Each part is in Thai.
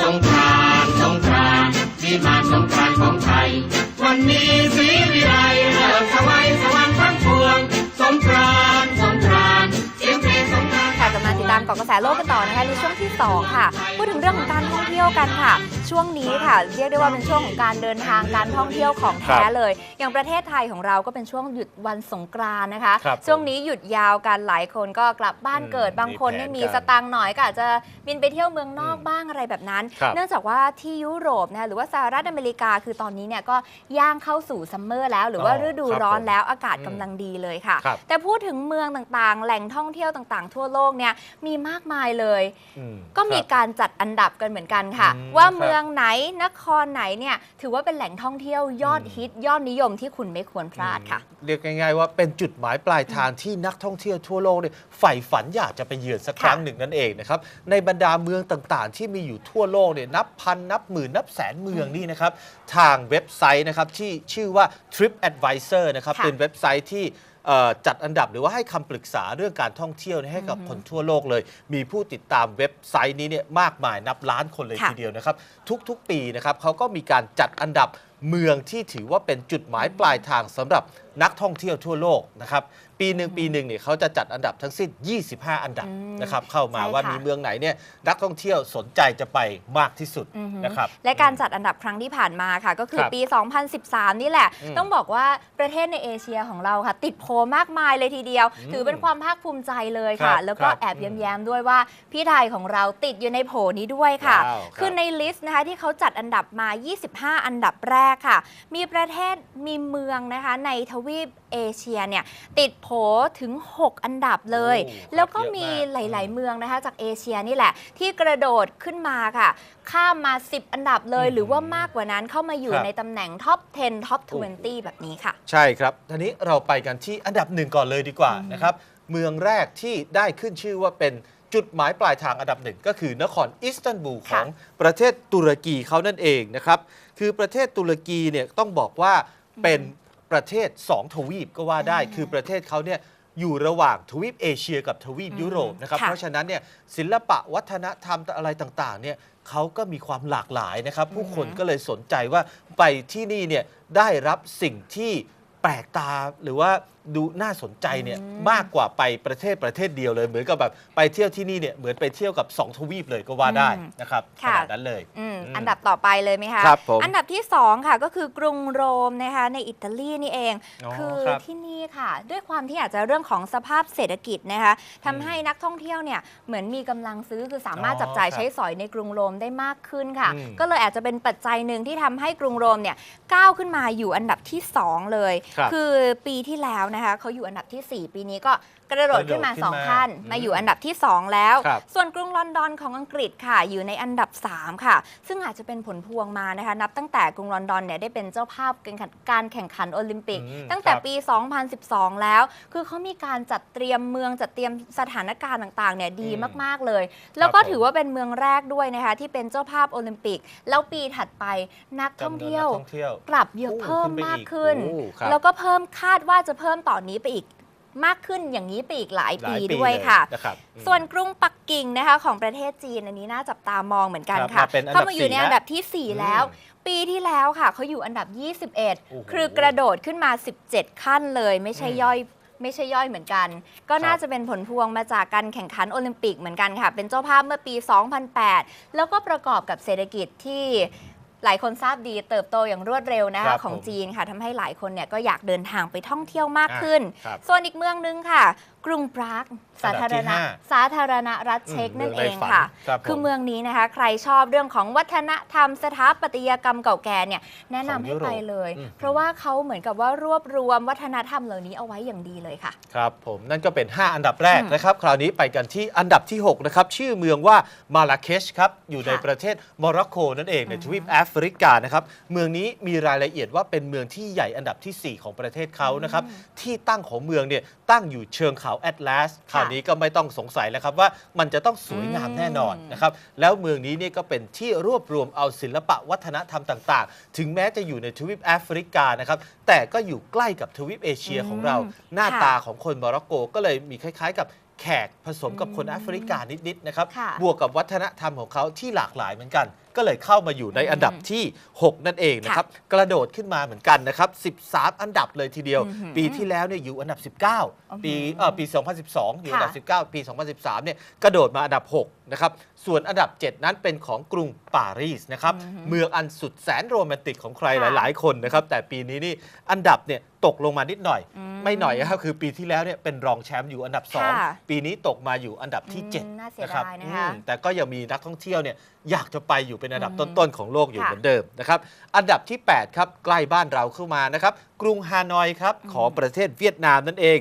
สงกรานต์สงกรานต์มีมาสงกรานต์ของไทย วันนี้สีวิไล กลับมาติดตามเกาะกระแสโลกกันต่อนะคะในช่วงที่ 2 ค่ะ พูดถึงเรื่องของการท่องเที่ยวกันค่ะ ช่วงนี้ค่ะ เรียกได้ว่าเป็นช่วงของการเดินทางการท่องเที่ยวของแท้เลย อย่างประเทศไทยของเราก็เป็นช่วงหยุดวันสงกรานต์นะคะครับช่วงนี้หยุดยาวกันหลายคนก็กลับบ้านเกิดอืมบางคนมีแผนเนี่ยมีกันสตางค์หน่อยก็อาจจะบินไปเที่ยวเมืองนอกบ้างอะไรแบบนั้นครับเนื่องจากว่าที่ยุโรปนะคะหรือว่าสหรัฐอเมริกาคือตอนนี้เนี่ยก็ย่างเข้าสู่ซัมเมอร์แล้ว หรือว่าอ๋อฤดูครับร้อนผมแล้วอากาศอืมกำลังดีเลยค่ะครับแต่พูดถึงเมืองต่างๆ แหล่งท่องเที่ยวต่างๆ ทั่วโลกเนี่ยมีมากมายเลยอืมก็มีครับการจัดอันดับกันเหมือนกันค่ะอืมว่าครับเมืองไหนนครไหนเนี่ยถือว่าเป็นแหล่งท่องเที่ยวยอดอืมฮิตยอดนิยมที่คุณไม่ควรพลาดค่ะ เรียกง่ายๆว่าเป็นจุดหมายปลายทางที่นักท่องเที่ยวทั่วโลกเนี่ยใฝ่ฝันอยากจะไปเยือนสักครั้งหนึ่งนั่นเองนะครับในบรรดาเมืองต่างๆ ที่มีอยู่ทั่วโลกเนี่ยนับพันนับหมื่นนับแสนเมืองนี่นะครับทางเว็บไซต์นะครับที่ชื่อว่า Trip Advisor นะครับค่ะเป็นเว็บไซต์ที่เอ่อ จัดอันดับหรือว่าให้คำปรึกษาเรื่องการท่องเที่ยวเนี่ยให้กับคนทั่วโลกเลย มีผู้ติดตามเว็บไซต์นี้เนี่ยมากมายนับล้านคนเลยค่ะทีเดียวนะครับ ทุกๆปีนะครับเขาก็มีการจัดอันดับเมืองที่ถือว่าเป็นจุดหมายปลายทางสำหรับนักท่องเที่ยวทั่วโลกนะครับ ปีหนึ่งปีหนึ่งเนี่ยเขาจะจัดอันดับทั้งสิ้น 25 อันดับอืมนะครับเข้ามาใช่ว่าค่ะมีเมืองไหนเนี่ยนักท่องเที่ยวสนใจจะไปมากที่สุดอือฮึนะครับและการจัดอันดับครั้งที่ผ่านมาค่ะ ก็คือครับปี 2013 นี่แหละอืมต้องบอกว่าประเทศในเอเชียของเราค่ะ ติดโพลมากมายเลยทีเดียวอืมถือเป็นความภาคภูมิใจเลยครัค่ะบแล้วก็ครับแอบอืมแย้มๆด้วยว่าพี่ไทยของเราติดอยู่ในโผนี้ด้วยค่ะว้าวครับคือในลิสต์นะคะที่เขาจัดอันดับมา 25 อันดับแรกค่ะ มีประเทศมีเมืองนะคะในทวีปเอเชียเนี่ยติดโผถึง 6 อันดับเลยโอ้ครับแล้วก็เยอะมีมากหลาย ๆ เมืองนะคะ จากเอเชียนี่แหละ ที่กระโดดขึ้นมาค่ะ ข้ามมา 10 อันดับเลยอืมหรือว่ามากกว่านั้นเข้ามาอยู่ครับในตำแหน่งท็อป 10 ท็อปโอ้โห20 แบบนี้ค่ะ ใช่ครับทีนี้เราไปกันที่อันดับหนึ่งก่อนเลยดีกว่านะครับ เมืองแรกที่ได้ขึ้นชื่อว่าเป็นจุดหมายปลายทางอันดับหนึ่งก็คือนครอิสตันบูลของประเทศตุรกีเขานั่นเองนะครับ คือประเทศตุรกีเนี่ยต้องบอกว่าเป็น ประเทศ 2 ทวีปก็ว่าได้อ่าคือประเทศเขาเนี่ยอยู่ระหว่างทวีปเอเชียกับทวีปยุโรปนะครับค่ะเพราะฉะนั้นเนี่ยศิลปะวัฒนธรรมอะไรต่างๆเนี่ยเขาก็มีความหลากหลายนะครับ ผู้คนก็เลยสนใจว่าไปที่นี่เนี่ยได้รับสิ่งที่แปลกตาหรือว่าดูน่าสนใจเนี่ยอืมมากกว่าไปประเทศประเทศเดียวเลย เหมือนกับแบบไปเที่ยวที่นี่เนี่ยเหมือนไปเที่ยวกับ 2 ทวีปเลยก็ว่าได้อืมนะครับขค่ะนาดนั้นเลยอืมอืมอันดับต่อไปเลยไหมคะครับผมอันดับที่ 2 ค่ะก็คือกรุงโรมนะคะในอิตาลีนี่เองอ๋อคือครับที่นี่ค่ะ ด้วยความที่อาจจะเรื่องของสภาพเศรษฐกิจนะคะทำให้นักท่องเที่ยวเนี่ยเหมือนมีกำลังซื้อคือสามารถอ๋อจับจ่ายครับใช้สอยในกรุงโรมได้มากขึ้นค่ะอืมก็เลยอาจจะเป็นปัจจัยหนึ่งที่ทำให้กรุงโรมเนี่ยก้าวขึ้นมาอยู่อันดับที่ 2 เลยครับคือปีที่แล้วนะคะเขาอยู่อันดับทีสี่ 4 ปีนี้ก็กระโดดขึ้นมากระโดดขึ้นมา2ขั้นอืมมาอยู่อันดับที่ 2 แล้วครับส่วนกรุงลอนดอนของอังกฤษค่ะ อยู่ในอันดับ 3 ค่ะ ซึ่งอาจจะเป็นผลพวงมานะคะ นับตั้งแต่กรุงลอนดอนเนี่ยได้เป็นเจ้าภาพการแข่งการแข่งขันโอลิมปิกอืมตั้งแต่ครับปี 2012 แล้ว คือเขามีการจัดเตรียมเมืองจัดเตรียมสถานการณ์ต่างๆเนี่ยดีอืมมากๆเลย แล้วก็ผมถือว่าเป็นเมืองแรกด้วยนะคะที่เป็นเจ้าภาพโอลิมปิก แล้วปีถัดไปนักท่องจำนวนเที่ยวนักท่องเที่ยวกลับเยอะโอ้เพิ่มขึ้นไปมากอีกขึ้นโอ้ครับแล้วก็เพิ่มคาดว่าจะเพิ่มต่อนนี้ไปอีกมากขึ้นอย่างนี้ไปอีกหลายหลาปียปีด้วยเลยค่ะนะครับอืมส่วนกรุงปักกิ่งนะคะของประเทศจีนอันนี้น่าจับตามองเหมือนกันครับค่ะมาเป็นอันดับเข้ามาอยู่ในสี่อันดับทีสี่4 แล้วอืมปีที่แล้วค่ะเขาอยู่อันดับโอ้โห21 คือกระโดดขึ้นมา 17 ขั้นเลยไม่ใช่อืมย่อยไม่ใช่ย่อยเหมือนกัน ก็ครับน่าจะเป็นผลพวงมาจากการแข่งขันโอลิมปิกเหมือนกันค่ะ เป็นเจ้าภาพเมื่อปี 2008 แล้วก็ประกอบกับเศรษฐกิจที่ หลายคนทราบดีเติบโตอย่างรวดเร็วนะครัคะบของผมจีนค่ะทำให้หลายคนเนี่ยก็อยากเดินทางไปท่องเที่ยวมากขึ้นอะครับส่วนอีกเมืองนึงค่ะ กรุงปรากสาธารณะอันดับที่ห้าสาธารณรัฐเช็กอืมนั่นเมืเอองงในฝันค่ะครับผมคือเมืองนี้นะคะ ใครชอบเรื่องของวัฒนธรรมสถาปัตยกรรมเก่าแก่เนี่ยแนะนำให้ไปเลยอืมเพราะว่าเขาเหมือนกับว่ารวบรวมวัฒนธรรมเหล่านี้เอาไว้อย่างดีเลยค่ะ ครับผมนั่นก็เป็น 5 อันดับแรกอืมนะครับ คราวนี้ไปกันที่อันดับที่ 6 นะครับ ชื่อเมืองว่ามาลาเคชครับอยู่ในค่ะประเทศโมร็อกโกนั่นเองในอือฮึทวีปแอฟริกานะครับเมืองนี้มีรายละเอียดว่าเป็นเมืองที่ใหญ่อันดับทีสี่4 ของประเทศเขานะครับที่ตั้งของเมืองเนี่ยตั้งอยู่เชิงเขาแอตลาสคราวนี้ก็ไม่ต้องสงสัยแล้วครับว่ามันจะต้องสวยงามแน่นอนอืมนะครับแล้วเมืองนี้เนี่ยก็เป็นที่รวบรวมเอาศิลปะวัฒนธรรมต่าง ๆ ถึงแม้จะอยู่ในทวีปแอฟริกานะครับแต่ก็อยู่ใกล้กับทวีปเอเชียของเราอืมหน้าค่ะตาของคนโมร็อกโกก็เลยมีคล้าย ๆ กับ แขกผสมกับคนแอฟริกานิดๆนะครับ ค่ะ บวกกับวัฒนธรรมของเขาที่หลากหลายเหมือนกัน ก็เลยเข้ามาอยู่ในอันดับที่ 6 นั่นเองนะครับ กระโดดขึ้นมาเหมือนกันนะครับ 13 อันดับเลยทีเดียว อื้อหือปีที่แล้วเนี่ยอยู่อันดับ 19 ปีเออปี 2012 อยู่อันดับ 19 ปี 2013 เนี่ยกระโดดมาอันดับ 6 นะครับ ส่วนอันดับ 7 นั้นเป็นของกรุงปารีสนะครับ อือหือเมืองอันสุดแสนโรแมนติกของใครค่ะหลาย ๆ คนนะครับ แต่ปีนี้นี่อันดับเนี่ยตกลงมานิดหน่อยอืมไม่หน่อยนะครับคือปีที่แล้วเนี่ยเป็นรองแชมป์อยู่อันดับค่ะ2ปีนี้ตกมาอยู่อันดับที่อืม7น่าเสียนะครับดายนะคะอืมแต่ก็ยังมีนักท่องเที่ยวเนี่ยอยากจะไปอยู่เป็นอันดับอืมต้นๆของโลกอยู่ค่ะเหมือนเดิมนะครับอันดับที่ 8 ครับ ใกล้บ้านเราเข้ามานะครับกรุงฮานอยครับอืมของประเทศเวียดนามนั่นเอง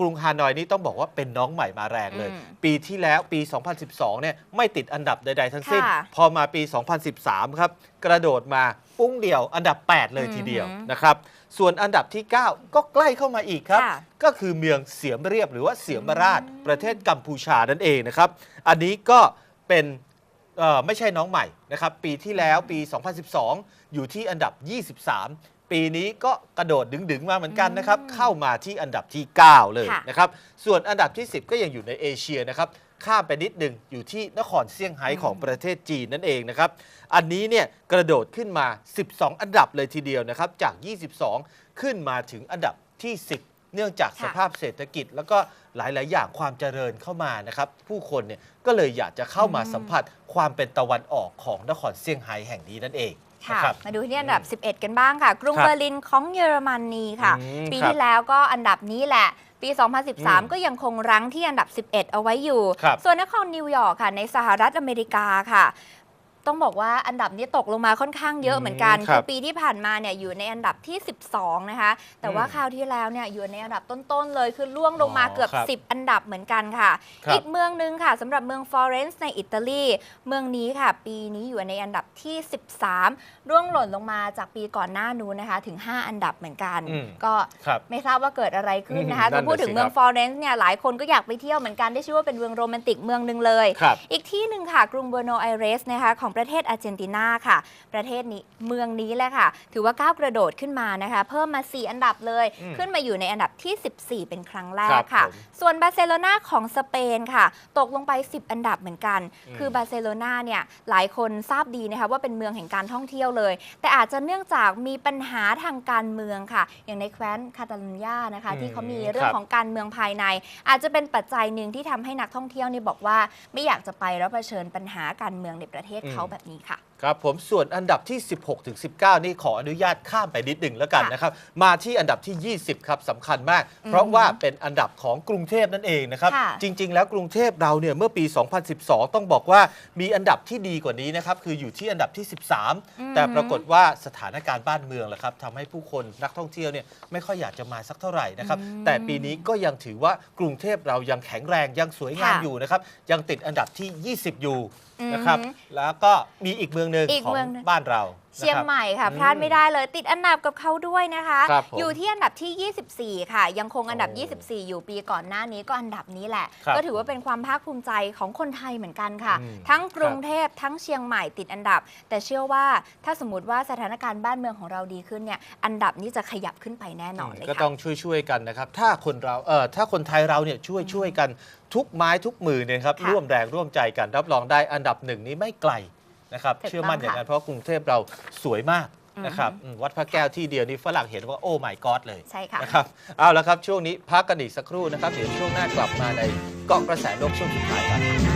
กรุงฮานอยนี่ต้องบอกว่าเป็นน้องใหม่มาแรงเลย อืมปีที่แล้วปี 2012 เนี่ยไม่ติดอันดับใด ๆ ทั้งสิ้น ค่ะพอมาปี 2013 ครับ กระโดดมาปุ้งเดียวอันดับ 8 เลยทีเดียวอือหือนะครับ ส่วนอันดับที่ 9 ก็ใกล้เข้ามาอีกครับ ค่ะ ก็คือเมืองเสียมเรียบหรือว่าเสียมราช ประเทศกัมพูชานั่นเองนะครับ อันนี้ก็เป็นเอ่อไม่ใช่น้องใหม่นะครับ ปีที่แล้วปี 2012 อยู่ที่อันดับ 23 ปีนี้ก็กระโดดดึงๆมาเหมือนกันนะครับ เข้ามาที่อันดับที่ 9 เลยค่ะนะครับ ส่วนอันดับที่ 10 ก็ยังอยู่ในเอเชียนะครับ ข้ามไปนิดหนึ่งอยู่ที่นครเซี่ยงไฮ้ของประเทศจีนนั่นเองนะครับ อันนี้เนี่ยกระโดดขึ้นมา 12 อันดับเลยทีเดียวนะครับ จาก 22 ขึ้นมาถึงอันดับที่ 10เนื่องจากค่ะสภาพเศรษฐกิจแล้วก็หลาย ๆ อย่างความเจริญเข้ามานะครับ ผู้คนเนี่ยก็เลยอยากจะเข้ามาสัมผัสความเป็นตะวันออกของนครเซี่ยงไฮ้แห่งนี้นั่นเอง ค่ะนะครับ มาดูที่อันดับ 11 กันบ้างค่ะ กรุงครับเบอร์ลินของเยอรมนีค่ะ อืมปีครับที่แล้วก็อันดับนี้แหละ ปีอืม2013 ก็ยังคงรั้งที่อันดับ 11 เอาไว้อยู่ ครับส่วนนครนิวยอร์กค่ะในสหรัฐอเมริกาค่ะ ต้องบอกว่าอันดับนี้ตกลงมาค่อนข้างเยอะเหมือนกันอืมครับปีที่ผ่านมาเนี่ยอยู่ในอันดับที่ 12 นะคะ แต่ว่าอืมคราวที่แล้วเนี่ยอยู่ในอันดับต้นๆเลยคือล่วงลงมาอ๋อเกือบครับ10 อันดับเหมือนกันค่ะ ครับ อีกเมืองหนึ่งค่ะสำหรับเมืองฟลอเรนซ์ในอิตาลีเมืองนี้ค่ะ ปีนี้อยู่ในอันดับที่ 13 ร่วงหล่นลงมาจากปีก่อนหน้านู้นนะคะ ถึง 5 อันดับเหมือนกัน อืม ก็ครับ ไม่ทราบว่าเกิดอะไรขึ้นนะคะอืมนั่ถ้านน่ะพูดถึงสิเมืองครับ ฟลอเรนซ์เนี่ยหลายคนก็อยากไปเที่ยวเหมือนกันได้ชื่อว่าเป็นเมืองโรแมนติกเมืองหนึ่งเลย ครับ อีกที่หนึ่งค่ะ กรุงเบอร์โนไอเรสนะคะของประเทศอาร์เจนตินาค่ะ ประเทศนี้เมืองนี้แหละค่ะ ถือว่าก้าวกระโดดขึ้นมานะคะ เพิ่มมา 4 อันดับเลยอืมขึ้นมาอยู่ในอันดับที่ 14 เป็นครั้งแรครักบค่ะผมส่วนบาร์เซโลนาของสเปนค่ะ ตกลงไป 10 อันดับเหมือนกันอืมคือบาร์เซโลนาเนี่ยหลายคนทราบดีนะคะว่าเป็นเมืองแห่งการท่องเที่ยวเลย แต่อาจจะเนื่องจากมีปัญหาทางการเมืองค่ะ อย่างในแคว้นคาตาลุญญานะคะอืมที่เขามีเรื่องครับของการเมืองภายใน อาจจะเป็นปัจจัยหนึ่งที่ทำให้นักท่องเที่ยวเนี่ยบอกว่า ไม่อยากจะไปแล้วเผชิญปัญหาการเมืองในประเทศเขาแบบนี้ค่ะ ครับผมส่วนอันดับที่ 16ถึง19 นี่ขออนุญาตข้ามไปนิดหนึ่งแล้วกันค่ะนะครับมาที่อันดับที่ 20 ครับสำคัญมาก เพราะว่าเป็นอันดับของกรุงเทพนั่นเองนะครับ ค่ะจริง ๆ แล้วกรุงเทพเราเนี่ยเมื่อปี 2012 ต้องบอกว่ามีอันดับที่ดีกว่านี้นะครับ คืออยู่ที่อันดับที่อืม13 แต่ปรากฏว่าสถานการณ์บ้านเมืองแหละครับทำให้ผู้คนนักท่องเที่ยวเนี่ยไม่ค่อยอยากจะมาสักเท่าไหร่นะครับ อืมแต่ปีนี้ก็ยังถือว่ากรุงเทพเรายังแข็งแรงยังสวยงามค่ะ อยู่นะครับยังติดอันดับที่ 20 อยู่นะครับอือฮึแล้วก็มีอีกเมืองหนึ่งอีกของเมืองหนึ่ง บ้านเราเชียงนะครับใหม่ค่ะ อืมพลาดไม่ได้เลยติดอันดับกับเขาด้วยนะคะ ครับผมอยู่ที่อันดับที่ 24 ค่ะ ยังคงอันดับ โอ้24 อยู่ปีก่อนหน้านี้ก็อันดับนี้แหละ ครับก็ถือว่าเป็นความภาคภูมิใจของคนไทยเหมือนกันค่ะ อืมทั้งกรุงเทพทั้งเชียงใหม่ติดอันดับ แต่เชื่อว่าถ้าสมมติว่าสถานการณ์บ้านเมืองของเราดีขึ้นเนี่ยอันดับนี้จะขยับขึ้นไปแน่นอนเลยก็ค่ะต้องช่วยๆกันนะครับ ถ้าคนเราเออถ้าคนไทยเราเนี่ยช่วยช่วยกันทุกไม้ทุกมือเนี่ยครับค่ะร่วมแรงร่วมใจกันรับรองได้อันดับหนึ่งนี้ไม่ไกล นะครับถูกต้องเชื่อมั่นอย่างนั้นเพราะกรุงเทพเราสวยมากนะครับอืมวัดพระแก้วที่เดียวนี้ฝรั่งเห็นว่าโอ้ my god เลยใช่ค่ะนะครับเอาละครับช่วงนี้พักกันอีกสักครู่นะครับเดี๋ยวช่วงหน้ากลับมาในเกาะกระแสโลกช่วงสุดท้ายครับ